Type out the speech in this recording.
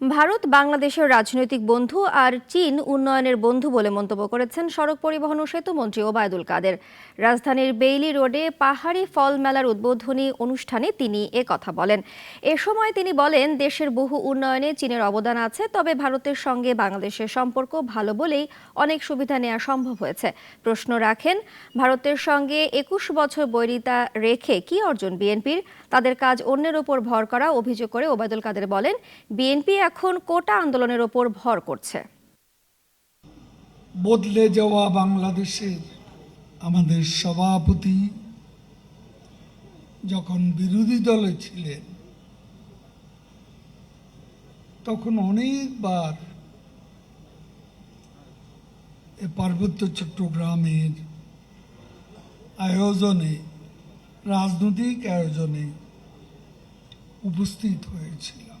ভারত বাংলাদেশের রাজনৈতিক বন্ধু আর চীন উন্নয়নের বন্ধু বলে মন্তব্য করেছেন সড়ক পরিবহন ও সেতু মন্ত্রী ওবায়দুল কাদের। রাজধানীর বেইলি রোডে পাহাড়ি ফল মেলার উদ্বোধনী অনুষ্ঠানে তিনি এ কথা বলেন। এ সময় তিনি বলেন, দেশের বহু উন্নয়নে চীনের অবদান আছে, তবে ভারতের সঙ্গে বাংলাদেশের সম্পর্ক ভালো বলেই অনেক সুবিধা নেওয়া সম্ভব হয়েছে। প্রশ্ন রাখেন, ভারতের সঙ্গে একুশ বছর বৈরিতা রেখে কি অর্জন বিএনপির? তাদের কাজ অন্যের ওপর ভর করা অভিযোগ করে ওবায়দুল কাদের বলেন, বিএনপি এখন কোটা আন্দোলনের ওপর ভর করছে। বদলে যাওয়া বাংলাদেশের আমাদের সভাপতি যখন বিরোধী দলে ছিলেন, তখন অনেকবার এ পার্বত্য চট্টগ্রামের আয়োজনে, রাজনৈতিক আয়োজনে উপস্থিত হয়েছিলাম।